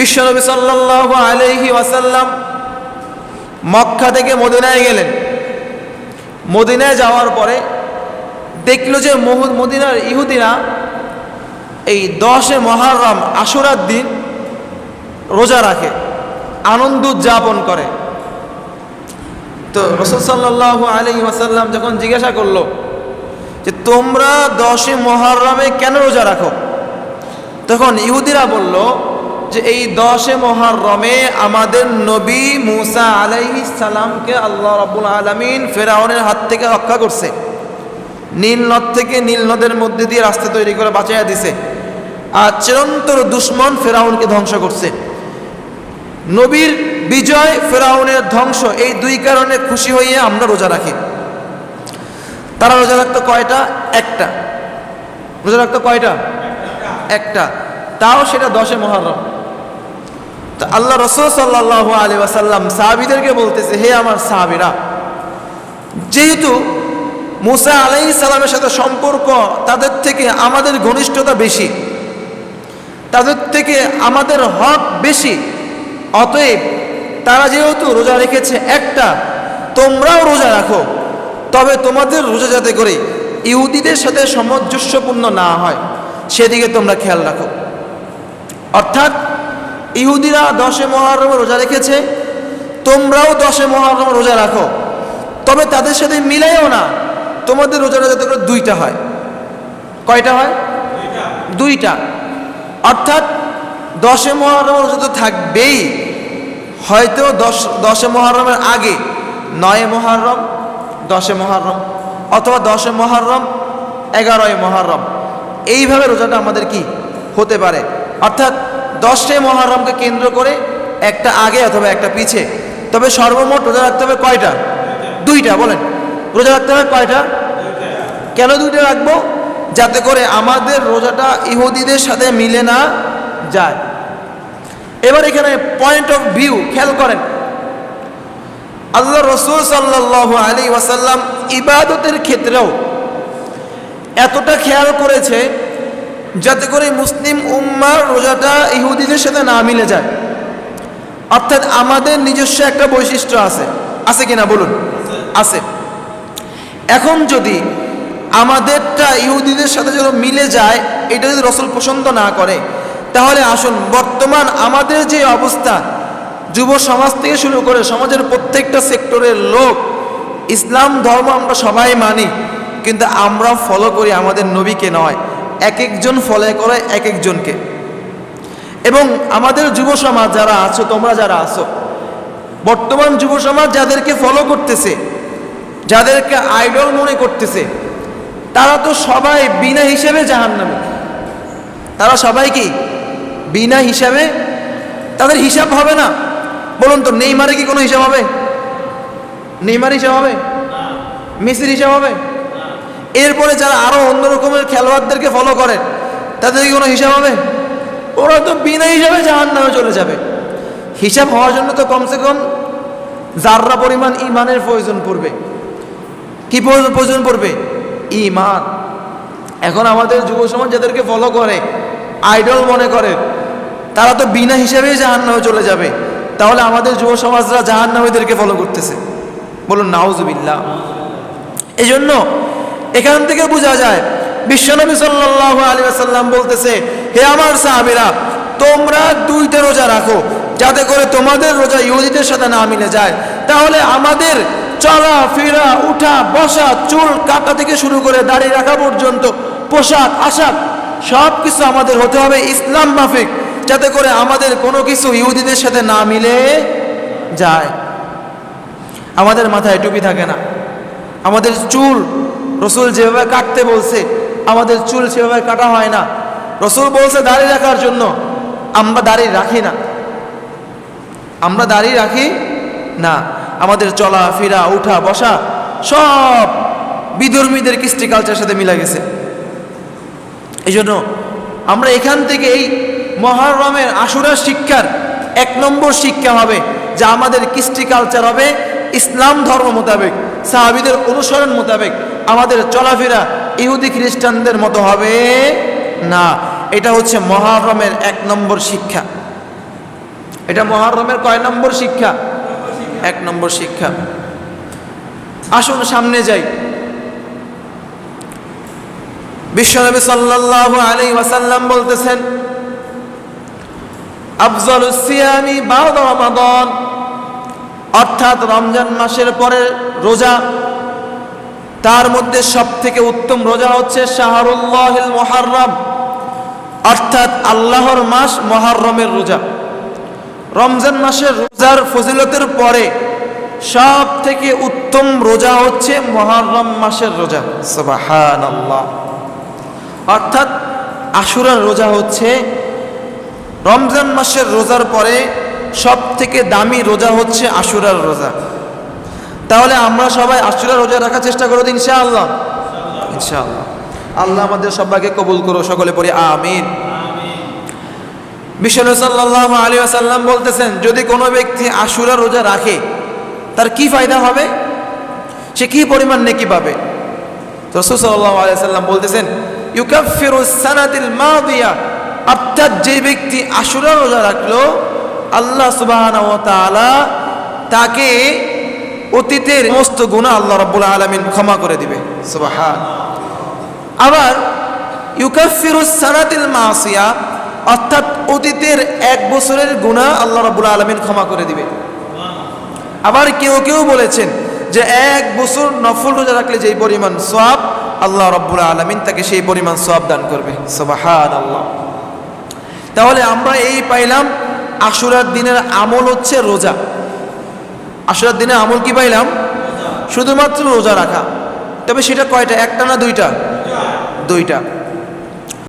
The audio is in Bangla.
বিশ্বনবী সাল্লাল্লাহু আলাইহি ওয়াসাল্লাম মক্কা থেকে মদিনায় গেলেন। মদিনায় যাওয়ার পরে দেখল যে মদিনার ইহুদিরা এই দশে মহারম আশুরার দিন রোজা রাখে, আনন্দ উদযাপন করে। তো রসুল সাল্লাহ আলী ওয়াসাল্লাম যখন জিজ্ঞাসা করল যে তোমরা দশে মহারমে কেন রোজা রাখো? তখন ইহুদিরা বলল যে এই দশে মহারমে আমাদের নবী মুসা আলাইহি সালামকে আল্লাহ রাব্বুল আলামিন ফেরাউনের হাত থেকে রক্ষা করছে। নীল নদ থেকে নীল নদের মধ্যে দিয়ে রাস্তা তৈরি করে বাঁচাইয়া দিছে। আর চিরন্তর দুশ্মন ফেরাউনকে ধ্বংস করছে। নবীর বিজয় ফেরাউনের ধ্বংস, এই দুই কারণে খুশি হইয়ে আমরা রোজা রাখি। তারা রোজা রাখতো কয়টা? একটা। রোজা রাখতো কয়টা? একটা। তাও সেটা দশে মহরম। তো আল্লাহ রসুল সাল্লাহ আলী ওয়াসাল্লাম সাহাবিদেরকে বলতেছে, হে আমার সাহাবিরা, যেহেতু মুসা আলাই সালামের সাথে সম্পর্ক তাদের থেকে আমাদের ঘনিষ্ঠতা বেশি, তাদের থেকে আমাদের হক বেশি, অতএব তারা যেহেতু রোজা রেখেছে একটা, তোমরাও রোজা রাখো, তবে তোমাদের রোজা যাতে করে ইহুদিদের সাথে সামঞ্জস্যপূর্ণ না হয়, সেদিকে তোমরা খেয়াল রাখো। অর্থাৎ ইহুদিরা দশে মহারম রোজা রেখেছে, তোমরাও দশে মহারম রোজা রাখো। তবে তাদের সাথে মিলাইও না। তোমাদের রোজাটা যাতে করে দুইটা হয়। কয়টা হয়? দুইটা। অর্থাৎ দশে মহরম রোজা তো থাকবেই। হয়তো দশ, দশে মহরমের আগে নয় মহরম, দশে মহরম, অথবা দশে মহরম এগারোয় মহরম। এইভাবে রোজাটা আমাদের কি? হতে পারে। অর্থাৎ দশে মহরমকে কেন্দ্র করে একটা আগে অথবা একটা পিছে। তবে সর্বমোট রোজা রাখতে হবে কয়টা? দুইটা, বলেন। রোজা রাখতে হবে কয়টা? কেন দুইটা রাখব? যাতে করে আমাদের রোজাটা ইহুদিদের সাথে মিলে না যায়। এবার এখানে পয়েন্ট অফ ভিউ খেয়াল করেন। আল্লাহ রসুল সাল্লাহ আলী ওয়াসাল্লাম ইবাদতের ক্ষেত্রেও এতটা খেয়াল করেছে যাতে করে মুসলিম উম্মার রোজাটা ইহুদিদের সাথে না মিলে যায়। অর্থাৎ আমাদের নিজস্ব একটা বৈশিষ্ট্য আছে। আছে কিনা বলুন? আছে। এখন যদি আমাদেরটা ইহুদিদের সাথে যেন মিলে যায়, এটা যদি রসুল পছন্দ না করে, তাহলে আসুন বর্তমান আমাদের যে অবস্থা, যুব সমাজ থেকে শুরু করে সমাজের প্রত্যেকটা সেক্টরের লোক, ইসলাম ধর্ম আমরা সবাই মানি, কিন্তু আমরা ফলো করি আমাদের নবীকে নয়। এক একজন ফলো করে এক একজনকে এবং আমাদের যুব সমাজ যারা আছো, তোমরা যারা আছো, বর্তমান যুব সমাজ যাদেরকে ফলো করতেছে, যাদেরকে আইডল মনে করতেছে, তারা তো সবাই বিনা হিসেবে জাহান নামে তারা সবাই কি বিনা হিসাবে? তাদের হিসাব হবে না। বলুন তো, নেইমারে কি কোনো হিসাব হবে? নেইমার হিসাব হবে? মেসির হিসাব হবে? এরপরে যারা আরও অন্য রকমের খেলোয়াড়দেরকে ফলো করে তাদের কি কোনো হিসাব হবে? ওরা তো বিনা হিসাবে জাহান নামে চলে যাবে। হিসাব হওয়ার জন্য তো কমসে কম যাররা পরিমাণ ইমানের প্রয়োজন পড়বে। কি প্রয়োজন পড়বে? ইমান। এখন আমাদের যুব সমাজ যাদেরকে ফলো করে আইডল মনে করে, তারা তো বিনা হিসাবেই জাহান নামে চলে যাবে। তাহলে আমাদের যুব সমাজরা জাহান নামীদেরকে ফলো করতেছে। বলুন, নাউজুবিল্লাহ। এই জন্য এখান থেকে বোঝা যায়, বিশ্বনবী সাল্লাহ আলী আসাল্লাম বলতেছে, হে আমার সাহাবিরা, তোমরা দুইটা রোজা রাখো, যাতে করে তোমাদের রোজা ইহুদিদের সাথে না মিলে যায়। তাহলে আমাদের চলা ফেরা উঠা, বসা, চুল কাটা থেকে শুরু করে দাড়ি রাখা পর্যন্ত, পোশাক, আশাক সব কিছু আমাদের হতে হবে ইসলাম মাফিক, যাতে করে আমাদের কোনো কিছু ইহুদিদের সাথে না মিলে যায়। আমাদের মাথায় টুপি থাকে না। আমাদের চুল রসুল যেভাবে কাটতে বলছে, আমাদের চুল সেভাবে কাটা হয় না। রসুল বলছে, দাড়ি রাখার জন্য আমরা দাড়ি রাখি না। আমরা দাড়ি রাখি না। আমাদের চলা, ফেরা, উঠা, বসা সব বিধর্মীদের কৃষ্টি কালচারের সাথে মিলে গেছে। এই জন্য আমরা এখান থেকে এই মহারমের আশুরার শিক্ষার এক নম্বর শিক্ষা হবে যা আমাদের কৃষ্টি কালচার হবে, ইসলাম ধর্ম মোতাবেক, সাহাবিদের অনুসরণ মোতাবেক। আমাদের চলাফেরা ইহুদি খ্রিস্টানদের মতো হবে? না। এটা হচ্ছে মহারমের এক নম্বর শিক্ষা। এটা মহারমের কয় নম্বর শিক্ষা? এক নম্বর শিক্ষা। আসুন সামনে যাই। বিশ্বনবী সাল্লাল্লাহু আলাইহি ওয়াসাল্লাম বলতেছেন, আফজালুস সিয়ামি বা'দা অর্থাৎ রমজান মাসের পরে রোজা তার মধ্যে সব থেকে উত্তম রোজা হচ্ছে শাহরুল্লাহিল মুহাররম, অর্থাৎ আল্লাহর মাস মহারমের রোজা। রমজান মাসের রোজার ফজিলতের পরে সব থেকে উত্তম রোজা হচ্ছে মহারম মাসের রোজা। অর্থাৎ আশুরার রোজা হচ্ছে রমজান মাসের রোজার পরে সব থেকে দামি রোজা হচ্ছে আশুরার রোজা। তাহলে আমরা সবাই আশুরার রোজা রাখার চেষ্টা করো ইনশাআল্লাহ। ইনশাআল্লাহ। আল্লাহ আমাদের সবাইকে কবুল করো, সকলে পড়ি আমিন। বিষ্ণু সাল্লাহ আলী আসাল্লাম বলতেছেন, যদি কোনো ব্যক্তি আশুরা রোজা রাখে, তার কি ফায়দা হবে? সে কি পরিমাণ নেকি পাবে? রসুল সাল্লাহ আলী সাল্লাম বলতেছেন, ইউকাফিরু সানাতিল মাদিয়া। অর্থাৎ যে ব্যক্তি আশুরা রোজা রাখল, আল্লাহ তাআলা তাকে অতীতের সমস্ত গুনাহ আল্লাহ রাব্বুল আলামিন ক্ষমা করে দিবে। সুবহান। আবার ইউকাফিরুস সানাতিল মাসিয়া, অর্থাৎ অতীতের এক বছরের গুনাহ আল্লাহ রাব্বুল আলামিন ক্ষমা করে দিবে। আবার কেউ কেউ বলেছেন যে এক বছর নফল রোজা রাখলে যেই পরিমাণ সওয়াব আল্লাহ রাব্বুল আলামিন তাকে সেই পরিমাণ সওয়াব দান করবে। সুবহানাল্লাহ। তাহলে আমরা এই পাইলাম আশুরার দিনের আমল হচ্ছে রোজা। আশুরার দিনে আমল কি পাইলাম? শুধুমাত্র রোজা রাখা। তবে সেটা কয়টা? একটা না দুইটা? দুইটা।